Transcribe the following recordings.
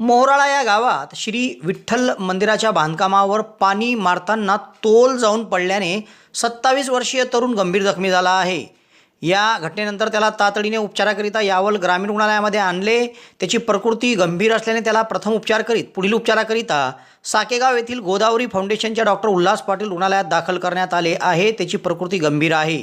मोहराळा या गावात श्री विठ्ठल मंदिराच्या बांधकामावर पाणी मारताना तोल जाऊन पडल्याने सत्तावीस वर्षीय तरुण गंभीर जखमी झाला आहे. या घटनेनंतर त्याला तातडीने उपचाराकरिता यावल ग्रामीण रुग्णालयामध्ये आणले. त्याची प्रकृती गंभीर असल्याने त्याला प्रथम उपचार करीत पुढील उपचाराकरिता साकेगाव येथील गोदावरी फाउंडेशनच्या डॉक्टर उल्हास पाटील रुग्णालयात दाखल करण्यात आले आहे. त्याची प्रकृती गंभीर आहे.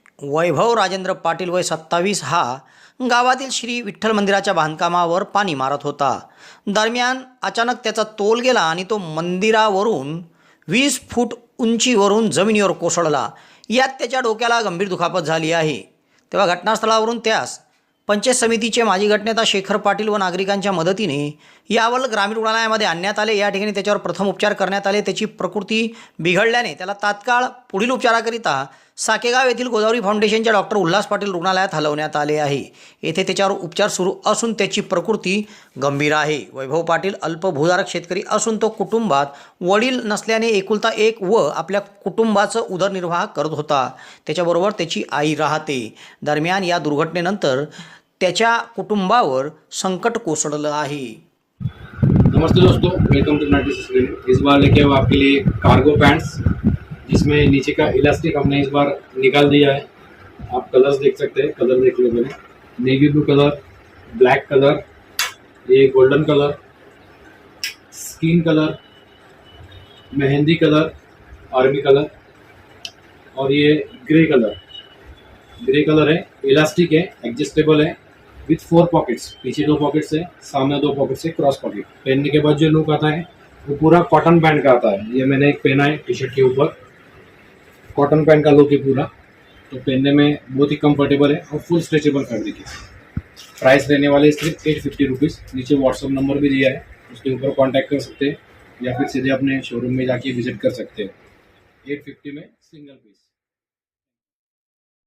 वैभव राजेंद्र पाटील वय सत्तावीस हा गावातील श्री विठ्ठल मंदिराच्या बांधकामावर पाणी मारत होता. दरम्यान अचानक त्याचा तोल गेला आणि तो मंदिरावरून वीस फूट उंचीवरून जमिनीवर कोसळला. यात त्याच्या डोक्याला गंभीर दुखापत झाली आहे. तेव्हा घटनास्थळावरून त्यास पंचायत समितीचे माजी गटनेता शेखर पाटील व नागरिकांच्या मदतीने यावल ग्रामीण रुग्णालयामध्ये आणण्यात आले. या ठिकाणी त्याच्यावर प्रथम उपचार करण्यात आले. त्याची प्रकृती बिघडल्याने त्याला तात्काळ पुढील उपचाराकरिता साकेगाव येथील गोदावरी फाउंडेशनच्या डॉक्टर उल्हास पाटील रुग्णालयात हलवण्यात आले आहे. येथे त्याच्यावर उपचार सुरू असून त्याची प्रकृती गंभीर आहे. वैभव पाटील अल्पभूधारक शेतकरी असून तो कुटुंबात वडील नसल्याने एकुलता एक व आपल्या कुटुंबाचं उदरनिर्वाह करत होता. त्याच्याबरोबर त्याची आई राहते. दरम्यान या दुर्घटनेनंतर त्याच्या कुटुंबावर संकट कोसळलं आहे. नमस्ते दोस्तों वेलकम टू नाइन्टी इस बार लेके आपके लिए कार्गो पैंट्स जिसमें नीचे का इलास्टिक हमने इस बार निकाल दिया है। आप कलर्स देख सकते हैं कलर देख लो मैंने। Navy blue colour black colour ये golden colour skin colour mehndi colour army colour और ये ग्रे कलर ग्रे कलर है इलास्टिक है एडजस्टेबल है विथ फोर पॉकेट्स पीछे दो पॉकेट्स है, सामने दो पॉकेट्स है क्रॉस पॉकेट पहनने के बाद जो लुक आता है, वो पूरा कॉटन बैंड का आता है। ये मैंने एक पहना है टी शर्ट के ऊपर। कॉटन पैंट का लुक है पूरा। तो पहनने में बहुत ही कंफर्टेबल है और फुल स्ट्रेचेबल फैब्रिक है। प्राइस रहने वाले सिर्फ़ एट फिफ्टी रुपीज़ नीचे व्हाट्सअप नंबर भी दिया है। उसके ऊपर कॉन्टैक्ट कर सकते हैं या फिर सीधे अपने शोरूम में जाके विज़िट कर सकते हैं। एट फिफ्टी में सिंगल पीस